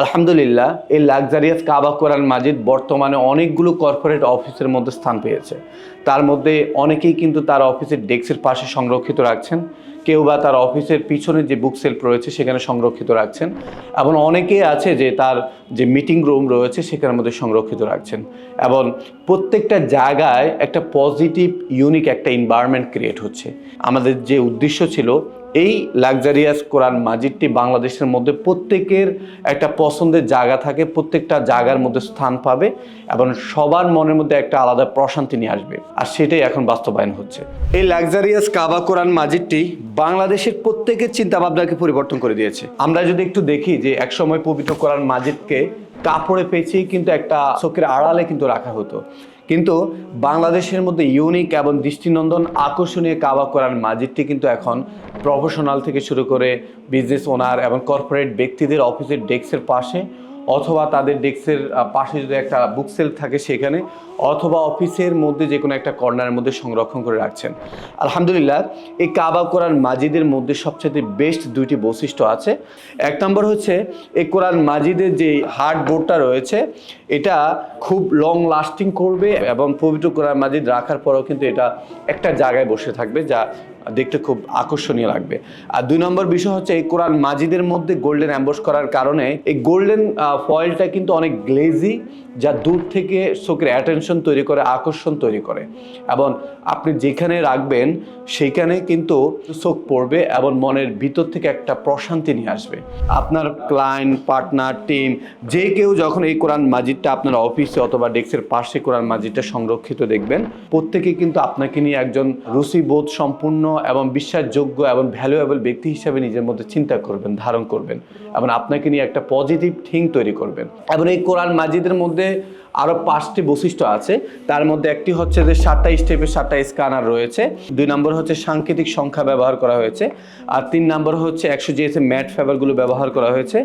আলহামদুলিল্লাহ, এই লাক্সারিয়াস কাবা কোরআন মাজিদ বর্তমানে অনেকগুলো কর্পোরেট অফিসের মধ্যে স্থান পেয়েছে। তার মধ্যে অনেকেই কিন্তু তার অফিসের ডেস্কের পাশে সংরক্ষিত রাখছেন। কেউ বা তার অফিসের পিছনে যে বুক সেলফ রয়েছে, সেখানে সংরক্ষিত রাখছেন। এবং অনেকেই আছে যে তার যে মিটিং রুম রয়েছে, সেখানের মধ্যে সংরক্ষিত রাখছেন। এবং প্রত্যেকটা জায়গায় একটা পজিটিভ ইউনিক একটা এনভায়রনমেন্ট ক্রিয়েট হচ্ছে। আমাদের যে উদ্দেশ্য ছিল এই লাক্সারিয়াস কোরআন মাজিদটি বাংলাদেশের মধ্যে প্রত্যেকের একটা পছন্দের জায়গা থাকে, প্রত্যেকটা জায়গার মধ্যে স্থান পাবে এবং সবার মনের মধ্যে একটা আলাদা প্রশান্তি নিয়ে আসবে। আর সেটাই এখন বাস্তবায়ন হচ্ছে। এই লাক্সারিয়াস কাবা কোরআন মাজিদটি বাংলাদেশের প্রত্যেকের চিন্তাভাবনাকে পরিবর্তন করে দিয়েছে। আমরা যদি একটু দেখি যে একসময় পবিত্র কোরআন মাজিদকে কাপড়ে পেঁচিয়ে কিন্তু একটা চোখের আড়ালে কিন্তু রাখা হতো। কিন্তু বাংলাদেশের মধ্যে ইউনিক এবং দৃষ্টিনন্দন আকর্ষণীয় কাবা করার মাজিদটি কিন্তু এখন প্রফেশনাল থেকে শুরু করে বিজনেস ওনার এবং কর্পোরেট ব্যক্তিদের অফিসের ডেস্কের পাশে অথবা তাদের ডেস্কের পাশে যদি একটা বুক সেল থাকে সেখানে, অথবা অফিসের মধ্যে যে কোনো একটা কর্নারের মধ্যে সংরক্ষণ করে রাখছেন। আলহামদুলিল্লাহ, এই কাবা কোরআন মাজিদের মধ্যে সবচেয়ে বেস্ট দুইটি বৈশিষ্ট্য আছে। এক নম্বর হচ্ছে, এই কোরআন মাজিদের যে হার্ড বোর্ডটা রয়েছে, এটা খুব লং লাস্টিং করবে এবং পবিত্র কোরআন মাজিদ রাখার পরেও কিন্তু এটা একটা জায়গায় বসে থাকবে, যা দেখতে খুব আকর্ষণীয় লাগবে। আর দুই নম্বর বিষয় হচ্ছে এই কোরআন মাজিদের মধ্যে গোল্ডেন অ্যাম্বস করার কারণে এই গোল্ডেন ফয়েলটা কিন্তু অনেক গ্লেজি, যা দূর থেকে চোখের অ্যাটেনশন তৈরি করে, আকর্ষণ তৈরি করে। এবং আপনি যেখানে রাখবেন, সেইখানে কিন্তু চোখ পড়বে এবং মনের ভিতর থেকে একটা প্রশান্তি নিয়ে আসবে। আপনার ক্লায়েন্ট পার্টনার টিম যে কেউ যখন এই কোরআন মাজিদটা আপনার অফিসে অথবা ডেস্কের পাশে কোরআন মাজিদটা সংরক্ষিত দেখবেন, প্রত্যেকে কিন্তু আপনাকে নিয়ে একজন রুচিবোধ সম্পূর্ণ এবং বিশ্বাসযোগ্য এবং ভ্যালুয়েবল ব্যক্তি হিসাবে নিজের মধ্যে চিন্তা করবেন, ধারণ করবেন এবং আপনাকে নিয়ে একটা পজিটিভ থিং তৈরি করবেন। এবং এই কোরআন মাজিদের মধ্যে আরও পাঁচটি বৈশিষ্ট্য আছে। তার মধ্যে একটি হচ্ছে যে সাতটা স্টেপের সাতটা স্ক্যানার রয়েছে। দুই নম্বর হচ্ছে সাংকেতিক সংখ্যা ব্যবহার করা হয়েছে। আর তিন নম্বর হচ্ছে একশো জিএসএ ম্যাট ফেভারগুলো ব্যবহার করা হয়েছে।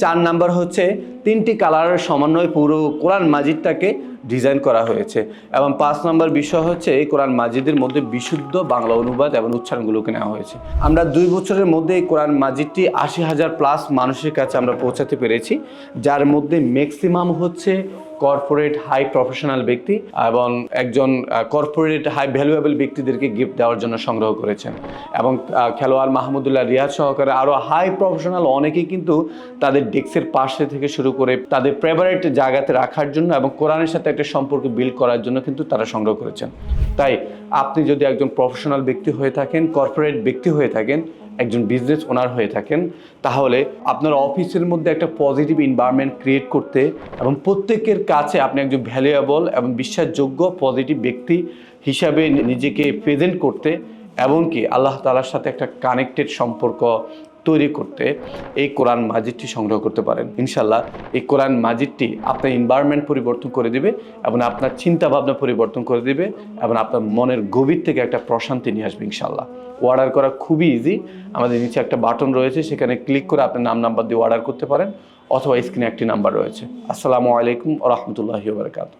চার নম্বর হচ্ছে তিনটি কালারের সমন্বয়ে পুরো কোরআন মাজিদটাকে ডিজাইন করা হয়েছে। এবং পাঁচ নম্বর বিষয় হচ্ছে এই কোরআন মাজিদের মধ্যে বিশুদ্ধ বাংলা অনুবাদ এবং উচ্চারণগুলোকে নেওয়া হয়েছে। আমরা দুই বছরের মধ্যে এই কোরআন মাজিদটি আশি হাজার প্লাস মানুষের কাছে আমরা পৌঁছাতে পেরেছি, যার মধ্যে ম্যাক্সিমাম হচ্ছে কর্পোরেট হাই প্রফেশনাল ব্যক্তি এবং একজন কর্পোরেট হাই ভ্যালুয়েবল ব্যক্তিদেরকে গিফট দেওয়ার জন্য সংগ্রহ করেছেন। এবং খেলোয়াড় মাহমুদুল্লাহ রিয়াজ সহকারে আরও হাই প্রফেশনাল অনেকেই কিন্তু তাদের ডেস্কের পাশে থেকে শুরু করে তাদের ফেভারিট জায়গাতে রাখার জন্য এবং কোরআনের সাথে একটা সম্পর্ক বিল্ড করার জন্য কিন্তু তারা সংগ্রহ করেছেন। তাই আপনি যদি একজন প্রফেশনাল ব্যক্তি হয়ে থাকেন কর্পোরেট ব্যক্তি হয়ে থাকেন একজন বিজনেস ওনার হয়ে থাকেন, তাহলে আপনার অফিসের মধ্যে একটা পজিটিভ এনভায়রনমেন্ট ক্রিয়েট করতে এবং প্রত্যেকের কাছে আপনি একজন ভ্যালুয়েবল এবং বিশ্বাসযোগ্য পজিটিভ ব্যক্তি হিসাবে নিজেকে প্রেজেন্ট করতে এমনকি আল্লাহ তালার সাথে একটা কানেক্টেড সম্পর্ক তৈরি করতে এই কোরআন মাজিদটি সংগ্রহ করতে পারেন। ইনশাল্লাহ এই কোরআন মাজিদটি আপনার এনভায়রনমেন্ট পরিবর্তন করে দিবে এবং আপনার চিন্তা ভাবনা পরিবর্তন করে দিবে এবং আপনার মনের গভীর থেকে একটা প্রশান্তি নিয়ে আসবে ইনশাল্লাহ অর্ডার করা খুবই ইজি আমাদের নিচে একটা বাটন রয়েছে, সেখানে ক্লিক করে আপনার নাম নাম্বার দিয়ে অর্ডার করতে পারেন অথবা স্ক্রিনে একটি নাম্বার রয়েছে। আসসালামু আলাইকুম রহমতুল্লাহি বারকাত